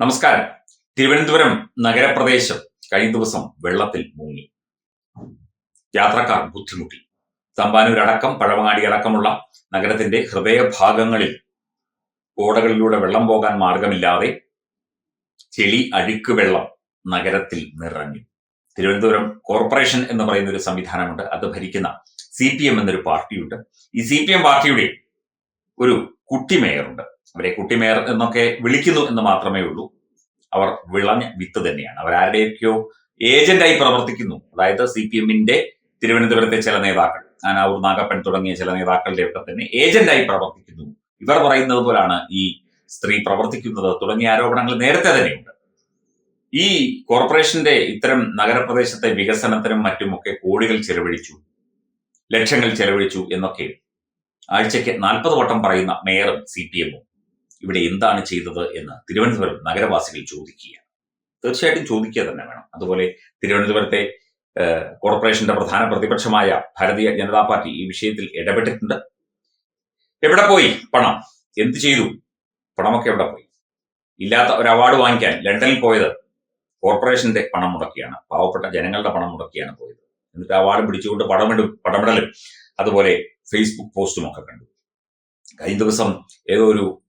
നമസ്കാരം. തിരുവനന്തപുരം നഗരപ്രദേശം കഴിഞ്ഞ ദിവസം വെള്ളത്തിൽ മുങ്ങി. യാത്രക്കാർ ബുദ്ധിമുട്ടി. തമ്പാനൂരടക്കം പഴവങ്ങാടി അടക്കമുള്ള നഗരത്തിന്റെ ഹൃദയഭാഗങ്ങളിൽ ഓടകളിലൂടെ വെള്ളം പോകാൻ മാർഗമില്ലാതെ ചെളി അഴുക്ക് വെള്ളം നഗരത്തിൽ നിറഞ്ഞു. തിരുവനന്തപുരം കോർപ്പറേഷൻ എന്ന് പറയുന്ന ഒരു സംവിധാനമുണ്ട്. അത് ഭരിക്കുന്ന സി പി എം എന്നൊരു പാർട്ടിയുണ്ട്. ഈ സി പി എം പാർട്ടിയുടെ ഒരു കുട്ടി മേയറുണ്ട്. അവരെ കുട്ടിമേർ എന്നൊക്കെ വിളിക്കുന്നു എന്ന് മാത്രമേ ഉള്ളൂ. അവർ വിളഞ്ഞ വിത്ത് തന്നെയാണ്. അവർ ആരുടെയൊക്കെയോ ഏജന്റായി പ്രവർത്തിക്കുന്നു. അതായത് സി പി എമ്മിന്റെ തിരുവനന്തപുരത്തെ ചില നേതാക്കൾ ആനാവൂർ നാഗപ്പൻ തുടങ്ങിയ ചില നേതാക്കളുടെ ഒക്കെ തന്നെ ഏജന്റായി പ്രവർത്തിക്കുന്നു. ഇവർ പറയുന്നത് പോലാണ് ഈ സ്ത്രീ പ്രവർത്തിക്കുന്നത് തുടങ്ങിയ ആരോപണങ്ങൾ നേരത്തെ തന്നെയുണ്ട്. ഈ കോർപ്പറേഷന്റെ ഇത്തരം നഗരപ്രദേശത്തെ വികസനത്തിനും മറ്റുമൊക്കെ കോടികൾ ചെലവഴിച്ചു ലക്ഷങ്ങൾ ചെലവഴിച്ചു എന്നൊക്കെ ആഴ്ചയ്ക്ക് നാൽപ്പത് വട്ടം പറയുന്ന മേയറും സി പി എമ്മും. ഇവിടെ എന്താണ് ചെയ്തത് എന്ന് തിരുവനന്തപുരം നഗരവാസികൾ ചോദിക്കുകയാണ്. തീർച്ചയായിട്ടും ചോദിക്കുക തന്നെ വേണം. അതുപോലെ തിരുവനന്തപുരത്തെ കോർപ്പറേഷന്റെ പ്രധാന പ്രതിപക്ഷമായ ഭാരതീയ ജനതാ പാർട്ടി ഈ വിഷയത്തിൽ ഇടപെട്ടിട്ടുണ്ട്. എവിടെ പോയി പണം? എന്ത് ചെയ്തു? പണമൊക്കെ എവിടെ പോയി? ഇല്ലാത്ത ഒരു അവാർഡ് വാങ്ങിക്കാൻ ലണ്ടനിൽ പോയത് കോർപ്പറേഷന്റെ പണം മുടക്കിയാണ്. പാവപ്പെട്ട ജനങ്ങളുടെ പണം മുടക്കിയാണ് പോയത്. എന്നിട്ട് അവാർഡ് പിടിച്ചുകൊണ്ട് പടമിടും പടമിടലും. അതുപോലെ ഫേസ്ബുക്ക് പോസ്റ്റും ഒക്കെ കണ്ടു. കഴിഞ്ഞ ദിവസം ഏതോ ഒരു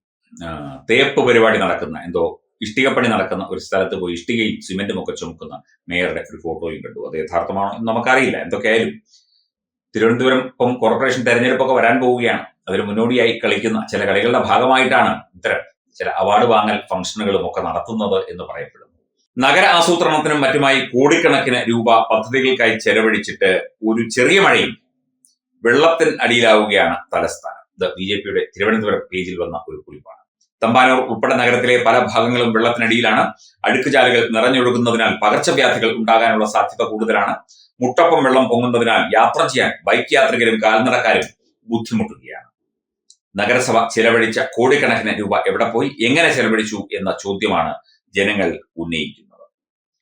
തേപ്പ് പരിപാടി നടക്കുന്ന എന്തോ ഇഷ്ടികപ്പണി നടക്കുന്ന ഒരു സ്ഥലത്ത് പോയി ഇഷ്ടികയും സിമെന്റും ഒക്കെ ചുമക്കുന്ന മേയറുടെ ഒരു ഫോട്ടോയും കണ്ടു. അത് യഥാർത്ഥമാണോ എന്ന് നമുക്കറിയില്ല. എന്തൊക്കെയായാലും തിരുവനന്തപുരം ഇപ്പം കോർപ്പറേഷൻ തെരഞ്ഞെടുപ്പൊക്കെ വരാൻ പോവുകയാണ്. അതിന് മുന്നോടിയായി കളിക്കുന്ന ചില കളികളുടെ ഭാഗമായിട്ടാണ് ഇത്തരം ചില അവാർഡ് വാങ്ങൽ ഫംഗ്ഷനുകളും ഒക്കെ നടത്തുന്നത് എന്ന് പറയപ്പെടുന്നു. നഗര ആസൂത്രണത്തിനും മറ്റുമായി കോടിക്കണക്കിന് രൂപ പദ്ധതികൾക്കായി ചെലവഴിച്ചിട്ട് ഒരു ചെറിയ മഴയും വെള്ളത്തിന് അടിയിലാവുകയാണ് തലസ്ഥാനം. ഇത് ബി ജെ പിയുടെ തിരുവനന്തപുരം പേജിൽ വന്ന ഒരു കുറിപ്പാണ്. തമ്പാനൂർ ഉൾപ്പെടെ നഗരത്തിലെ പല ഭാഗങ്ങളും വെള്ളത്തിനടിയിലാണ്. അഴുക്കുചാലുകൾ നിറഞ്ഞൊഴുകുന്നതിനാൽ പകർച്ചവ്യാധികൾ ഉണ്ടാകാനുള്ള സാധ്യത കൂടുതലാണ്. മുട്ടപ്പം വെള്ളം പൊങ്ങുന്നതിനാൽ യാത്ര ചെയ്യാൻ ബൈക്ക് യാത്രികരും കാൽനടക്കാരും ബുദ്ധിമുട്ടുകയാണ്. നഗരസഭ ചെലവഴിച്ച കോടിക്കണക്കിന് രൂപ എവിടെ പോയി എങ്ങനെ ചെലവഴിച്ചു എന്ന ചോദ്യമാണ് ജനങ്ങൾ ഉന്നയിക്കുന്നത്.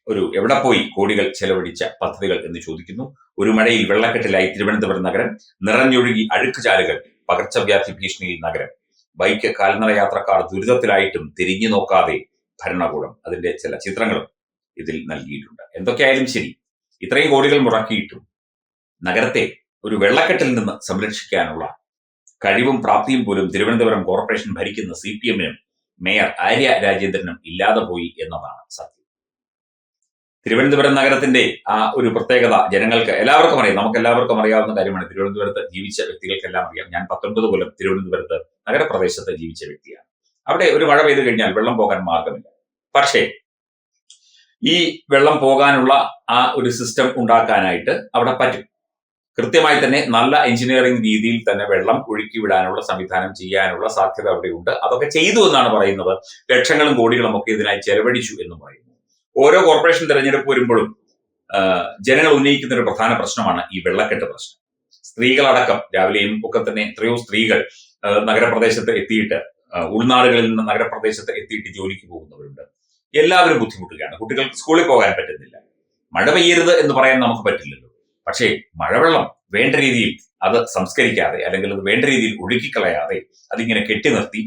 ഒരു എവിടെ പോയി കോടികൾ ചെലവഴിച്ച പദ്ധതികൾ എന്ന് ചോദിക്കുന്നു. ഒരു മഴയിൽ വെള്ളക്കെട്ടിലായി തിരുവനന്തപുരം നഗരം. നിറഞ്ഞൊഴുകി അഴുക്കുചാലുകൾ പകർച്ചവ്യാധി ഭീഷണിയിൽ നഗരം. ബൈക്ക് കാൽനട യാത്രക്കാർ ദുരിതത്തിലായിട്ടും തിരിഞ്ഞു നോക്കാതെ ഭരണകൂടം അതിന്റെ ചില ചിത്രങ്ങളും ഇതിൽ നൽകിയിട്ടുണ്ട്. എന്തൊക്കെയായാലും ശരി ഇത്രയും കോടികൾ മുടക്കിയിട്ടും നഗരത്തെ ഒരു വെള്ളക്കെട്ടിൽ നിന്ന് സംരക്ഷിക്കാനുള്ള കഴിവും പ്രാപ്തിയും പോലും തിരുവനന്തപുരം കോർപ്പറേഷൻ ഭരിക്കുന്ന സി പി എമ്മിനും മേയർ ആര്യ രാജേന്ദ്രനും ഇല്ലാതെ പോയി എന്നതാണ് സത്യം. തിരുവനന്തപുരം നഗരത്തിന്റെ ആ ഒരു പ്രത്യേകത ജനങ്ങൾക്ക് എല്ലാവർക്കും അറിയാം. നമുക്ക് എല്ലാവർക്കും അറിയാവുന്ന കാര്യമാണ് തിരുവനന്തപുരത്ത് ജീവിച്ച വ്യക്തികൾക്കെല്ലാം അറിയാം. ഞാൻ പത്തൊൻപത് കൊല്ലം തിരുവനന്തപുരത്ത് നഗരപ്രദേശത്ത് ജീവിച്ച വ്യക്തിയാണ്. അവിടെ ഒരു മഴ പെയ്തു കഴിഞ്ഞാൽ വെള്ളം പോകാൻ മാർഗമില്ല. പക്ഷേ ഈ വെള്ളം പോകാനുള്ള ആ ഒരു സിസ്റ്റം ഉണ്ടാക്കാനായിട്ട് അവിടെ പറ്റും. കൃത്യമായി തന്നെ നല്ല എഞ്ചിനീയറിംഗ് രീതിയിൽ തന്നെ വെള്ളം ഒഴുക്കി വിടാനുള്ള സംവിധാനം ചെയ്യാനുള്ള സാധ്യത അവിടെയുണ്ട്. അതൊക്കെ ചെയ്തു എന്നാണ് പറയുന്നത്. ലക്ഷങ്ങളും കോടികളും ഒക്കെ ഇതിനായി ചെലവഴിച്ചു എന്ന് പറയുന്നു. ഓരോ കോർപ്പറേഷൻ തെരഞ്ഞെടുപ്പ് വരുമ്പോഴും ജനങ്ങൾ ഉന്നയിക്കുന്ന ഒരു പ്രധാന പ്രശ്നമാണ് ഈ വെള്ളക്കെട്ട് പ്രശ്നം. സ്ത്രീകളടക്കം രാവിലെയും ഒക്കെ തന്നെ എത്രയോ സ്ത്രീകൾ നഗരപ്രദേശത്ത് എത്തിയിട്ട് ഉൾനാടുകളിൽ നിന്ന് നഗരപ്രദേശത്ത് എത്തിയിട്ട് ജോലിക്ക് പോകുന്നവരുണ്ട്. എല്ലാവരും ബുദ്ധിമുട്ടുകയാണ്. കുട്ടികൾക്ക് സ്കൂളിൽ പോകാൻ പറ്റുന്നില്ല. മഴ പെയ്യരുത് എന്ന് പറയാൻ നമുക്ക് പറ്റില്ലല്ലോ. പക്ഷേ മഴവെള്ളം വേണ്ട രീതിയിൽ അത് സംസ്കരിക്കാതെ അല്ലെങ്കിൽ അത് വേണ്ട രീതിയിൽ ഒഴുക്കിക്കളയാതെ അതിങ്ങനെ കെട്ടി നിർത്തി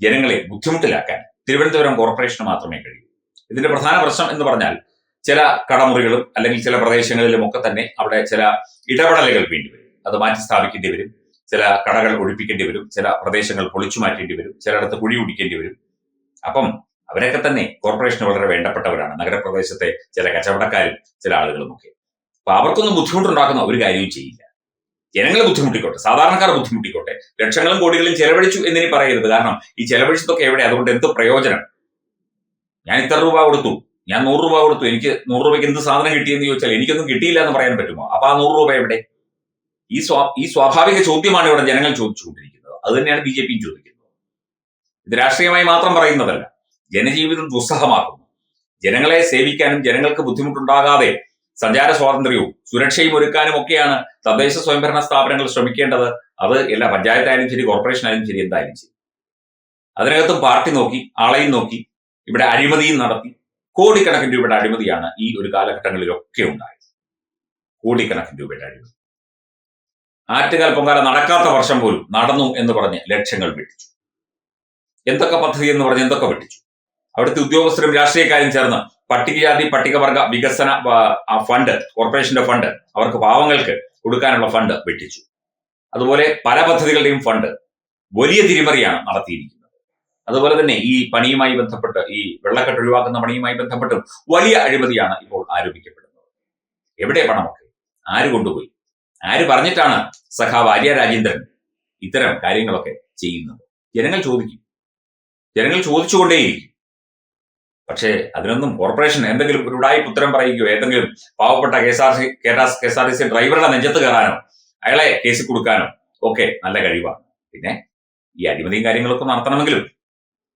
ജനങ്ങളെ ബുദ്ധിമുട്ടിലാക്കാൻ തിരുവനന്തപുരം കോർപ്പറേഷന് മാത്രമേ കഴിയൂ. ഇതിന്റെ പ്രധാന പ്രശ്നം എന്ന് പറഞ്ഞാൽ ചില കടമുറികളും അല്ലെങ്കിൽ ചില പ്രദേശങ്ങളിലും ഒക്കെ തന്നെ അവിടെ ചില ഇടപെടലുകൾ വേണ്ടി വരും. അത് മാറ്റി സ്ഥാപിക്കേണ്ടി വരും. ചില കടകൾ ഒഴിപ്പിക്കേണ്ടി വരും. ചില പ്രദേശങ്ങൾ പൊളിച്ചു മാറ്റേണ്ടി വരും. ചിലയിടത്ത് കുഴി കുടിക്കേണ്ടി വരും. അപ്പം അവരൊക്കെ തന്നെ കോർപ്പറേഷന് വളരെ വേണ്ടപ്പെട്ടവരാണ്. നഗരപ്രദേശത്തെ ചില കച്ചവടക്കാരും ചില ആളുകളും ഒക്കെ. അപ്പൊ അവർക്കൊന്നും ബുദ്ധിമുട്ടുണ്ടാക്കുന്ന ഒരു കാര്യവും ചെയ്യില്ല. ജനങ്ങളെ ബുദ്ധിമുട്ടിക്കോട്ടെ സാധാരണക്കാർ ബുദ്ധിമുട്ടിക്കോട്ടെ. ലക്ഷങ്ങളും കോടികളും ചെലവഴിച്ചു എന്നിനി പറയരുത്. കാരണം ഈ ചെലവഴിച്ചതൊക്കെ എവിടെ? അതുകൊണ്ട് എന്ത് പ്രയോജനം? ഞാൻ ഇത്ര രൂപ കൊടുത്തു. ഞാൻ നൂറ് രൂപ കൊടുത്തു. എനിക്ക് നൂറ് രൂപയ്ക്ക് എന്ത് സാധനം കിട്ടിയെന്ന് ചോദിച്ചാൽ എനിക്കൊന്നും കിട്ടിയില്ല എന്ന് പറയാൻ പറ്റുമോ? അപ്പൊ ആ നൂറ് രൂപ എവിടെ? ഈ സ്വാ ഈ സ്വാഭാവിക ചോദ്യമാണ് ഇവിടെ ജനങ്ങൾ ചോദിച്ചുകൊണ്ടിരിക്കുന്നത്. അത് തന്നെയാണ് ബി ജെ പിയും ചോദിക്കുന്നത്. ഇത് രാഷ്ട്രീയമായി മാത്രം പറയുന്നതല്ല. ജനജീവിതം ദുസ്സഹമാക്കുന്നു. ജനങ്ങളെ സേവിക്കാനും ജനങ്ങൾക്ക് ബുദ്ധിമുട്ടുണ്ടാകാതെ സഞ്ചാര സ്വാതന്ത്ര്യവും സുരക്ഷയും ഒരുക്കാനും ഒക്കെയാണ് തദ്ദേശ സ്വയംഭരണ സ്ഥാപനങ്ങൾ ശ്രമിക്കേണ്ടത്. അത് എല്ലാ പഞ്ചായത്തായാലും ശരി കോർപ്പറേഷൻ ആയാലും ശരി എന്തായാലും ശരി. അതിനകത്തും പാർട്ടി നോക്കി ആളെയും നോക്കി ഇവിടെ അഴിമതിയും നടത്തി കോടിക്കണക്കിന് രൂപയുടെ അഴിമതിയാണ് ഈ ഒരു കാലഘട്ടങ്ങളിലൊക്കെ ഉണ്ടായത്. കോടിക്കണക്കിന് രൂപയുടെ അഴിമതി. ആറ്റുകാൽ പൊങ്കാല നടക്കാത്ത വർഷം പോലും നടന്നു എന്ന് പറഞ്ഞ് ലക്ഷ്യങ്ങൾ വെട്ടിച്ചു. എന്തൊക്കെ പദ്ധതി എന്ന് പറഞ്ഞ് എന്തൊക്കെ വെട്ടിച്ചു? അവിടുത്തെ ഉദ്യോഗസ്ഥരും രാഷ്ട്രീയക്കാരും ചേർന്ന് പട്ടികജാതി പട്ടികവർഗ വികസന ഫണ്ട് കോർപ്പറേഷന്റെ ഫണ്ട് അവർക്ക് പാവങ്ങൾക്ക് കൊടുക്കാനുള്ള ഫണ്ട് വെട്ടിച്ചു. അതുപോലെ പല പദ്ധതികളുടെയും ഫണ്ട് വലിയ തിരിമറിയാണ് നടത്തിയിരിക്കുന്നത്. അതുപോലെ തന്നെ ഈ പണിയുമായി ബന്ധപ്പെട്ട് ഈ വെള്ളക്കെട്ട് ഒഴിവാക്കുന്ന പണിയുമായി ബന്ധപ്പെട്ടും വലിയ അഴിമതിയാണ് ഇപ്പോൾ ആരോപിക്കപ്പെടുന്നത്. എവിടെ പണമൊക്കെ? ആര് കൊണ്ടുപോയി? ആര് പറഞ്ഞിട്ടാണ് സഖാവ് ആര്യ രാജേന്ദ്രൻ ഇത്തരം കാര്യങ്ങളൊക്കെ ചെയ്യുന്നത്? ജനങ്ങൾ ചോദിക്കും. ജനങ്ങൾ ചോദിച്ചുകൊണ്ടേയിരിക്കും. പക്ഷേ അതിനൊന്നും കോർപ്പറേഷൻ എന്തെങ്കിലും ഒരു ഉടായ്പ ഉത്തരം പറയുകയോ ഏതെങ്കിലും പാവപ്പെട്ട K S R T C K K S R T ഡ്രൈവറുടെ നെഞ്ചത്ത് കയറാനോ അയാളെ കേസ് കൊടുക്കാനോ ഒക്കെ നല്ല കഴിവാണ്. പിന്നെ ഈ അഴിമതിയും കാര്യങ്ങളൊക്കെ നടത്തണമെങ്കിലും